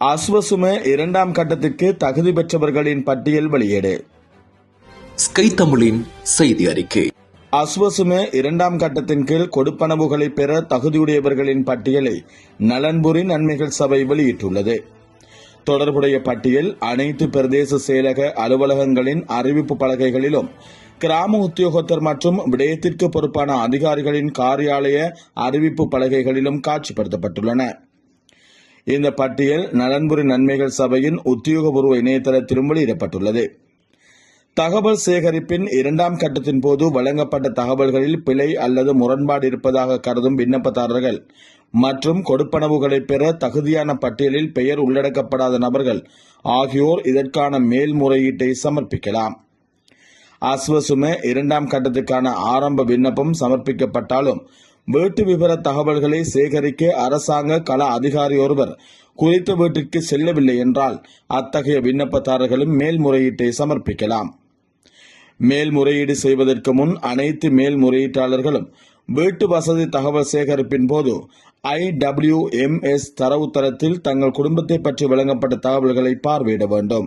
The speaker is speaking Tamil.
அஸ்வசும இரண்டாம் கட்டத்திற்கு தகுதி பெற்றவர்களின் பட்டியல் வெளியீடு. ஸ்கை தமிழின் செய்தி அறிக்கை. அஸ்வசும இரண்டாம் கட்டத்தின் கீழ் கொடுப்பனவுகளை பெற தகுதியுடையவர்களின் பட்டியலை நலன்புரி நன்மைகள் சபை வெளியிட்டுள்ளது. தொடர்புடைய பட்டியல் அனைத்து பிரதேச செயலக அலுவலகங்களின் அறிவிப்பு பலகைகளிலும் கிராம உத்தியோகத்தர் மற்றும் விடயத்திற்கு பொறுப்பான அதிகாரிகளின் காரியாலய அறிவிப்பு பலகைகளிலும் காட்சிப்படுத்தப்பட்டுள்ளன. இந்த பட்டியல் நலன்புரி நன்மைகள் சபையின் உத்தியோகபூர்வ இணையதளத்திலும் வெளியிடப்பட்டுள்ளது தகவல் சேகரிப்பின் இரண்டாம் கட்டத்தின் போது வழங்கப்பட்ட தகவல்களில் பிழை அல்லது முரண்பாடு இருப்பதாக கருதும் விண்ணப்பதாரர்கள் மற்றும் கொடுப்பனவுகளை பெற தகுதியான பட்டியலில் பெயர் உள்ளடக்கப்படாத நபர்கள் ஆகியோர் இதற்கான மேல்முறையீட்டை சமர்ப்பிக்கலாம். அஸ்வசும இரண்டாம் கட்டத்துக்கான ஆரம்ப விண்ணப்பம் சமர்ப்பிக்கப்பட்டாலும் வீட்டு விவர தகவல்களை சேகரிக்க அரசாங்க கள அதிகாரி ஒருவர் குறித்த வீட்டிற்கு செல்லவில்லை என்றால் அத்தகைய விண்ணப்பதாரர்களும் மேல்முறையீட்டை சமர்ப்பிக்கலாம். மேல்முறையீடு செய்வதற்கு முன் அனைத்து மேல்முறையீட்டாளர்களும் வீட்டு வசதி தகவல் சேகரிப்பின் போது ஐடபிள்யூஎம்எஸ் தரவுத்தளத்தில் தங்கள் குடும்பத்தை பற்றி வழங்கப்பட்ட தகவல்களை பார்வையிட வேண்டும்.